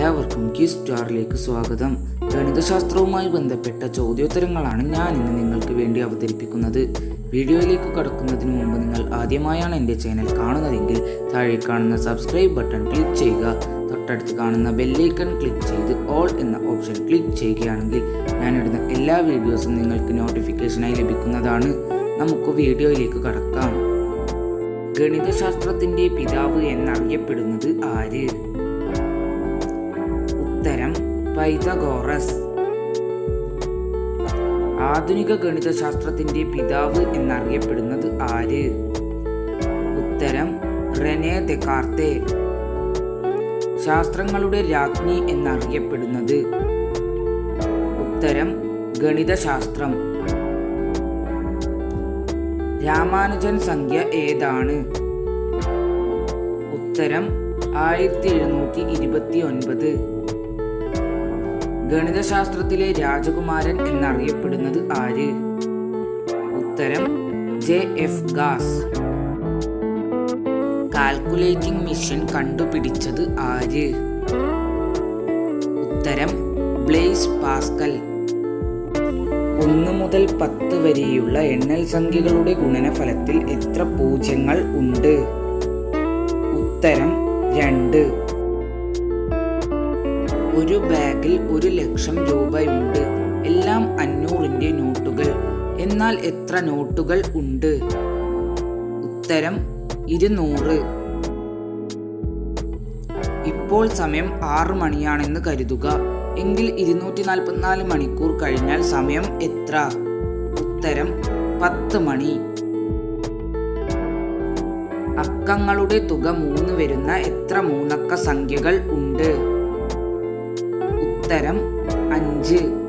എല്ലാവർക്കും കി സ്റ്റാറിലേക്ക് സ്വാഗതം. ഗണിതശാസ്ത്രവുമായി ബന്ധപ്പെട്ട ചോദ്യോത്തരങ്ങളാണ് ഞാൻ ഇന്ന് നിങ്ങൾക്ക് വേണ്ടി അവതരിപ്പിക്കുന്നത്. വീഡിയോയിലേക്ക് കടക്കുന്നതിന് മുമ്പ് നിങ്ങൾ ആദ്യമായാണ് എന്റെ ചാനൽ കാണുന്നതെങ്കിൽ താഴെ കാണുന്ന സബ്സ്ക്രൈബ് ബട്ടൺ ക്ലിക്ക് ചെയ്യുക. തൊട്ടടുത്ത് കാണുന്ന ബെല്ലൈക്കൺ ക്ലിക്ക് ചെയ്ത് ഓൾ എന്ന ഓപ്ഷൻ ക്ലിക്ക് ചെയ്യുകയാണെങ്കിൽ ഞാനിടുന്ന എല്ലാ വീഡിയോസും നിങ്ങൾക്ക് നോട്ടിഫിക്കേഷനായി ലഭിക്കുന്നതാണ്. നമുക്ക് വീഡിയോയിലേക്ക് കടക്കാം. ഗണിതശാസ്ത്രത്തിന്റെ പിതാവ് എന്നറിയപ്പെടുന്നത് ആര്? പൈതഗോറസ് ആധുനിക ഗണിതശാസ്ത്രത്തിന്റെ പിതാവ് എന്നറിയപ്പെടുന്നത് ആര്? ഉത്തരം റെനെ ദെക്കാർത്തെ. ശാസ്ത്രങ്ങളുടെ രാജ്ഞി എന്നറിയപ്പെടുന്നത്. ഉത്തരം ഗണിതശാസ്ത്രം. രാമാനുജൻ സംഖ്യ ഏതാണ്? ഉത്തരം ആയിരത്തി എഴുന്നൂറ്റി ഇരുപത്തി ഒൻപത് ഗണിതശാസ്ത്രത്തിലെ രാജകുമാരൻ എന്നറിയപ്പെടുന്നത് ആര്? ഉത്തരം J F Gauss calculating machine കണ്ടുപിടിച്ചത് ആര്? ഉത്തരം ബ്ലേസ് പാസ്കൽ. ഒന്ന് മുതൽ പത്ത് വരെയുള്ള എണ്ണൽ സംഖ്യകളുടെ ഗുണനഫലത്തിൽ എത്ര പൂജ്യങ്ങൾ ഉണ്ട്? ഉത്തരം രണ്ട്. ഒരു ബാഗിൽ ഒരു ലക്ഷം രൂപയുണ്ട്. എല്ലാം അഞ്ഞൂറിന്റെ നോട്ടുകൾ. എന്നാൽ എത്ര നോട്ടുകൾ ഉണ്ട്? ഉത്തരം ഇരുന്നൂറ്. ഇപ്പോൾ സമയം ആറ് മണിയാണെന്ന് കരുതുക. എങ്കിൽ ഇരുന്നൂറ്റി നാൽപ്പത്തിനാല് മണിക്കൂർ കഴിഞ്ഞാൽ സമയം എത്ര? ഉത്തരം പത്ത് മണി. അക്കങ്ങളുടെ തുക മൂന്ന് വരുന്ന എത്ര മൂന്നക്ക സംഖ്യകൾ ഉണ്ട്? ഉത്തരം അഞ്ച്.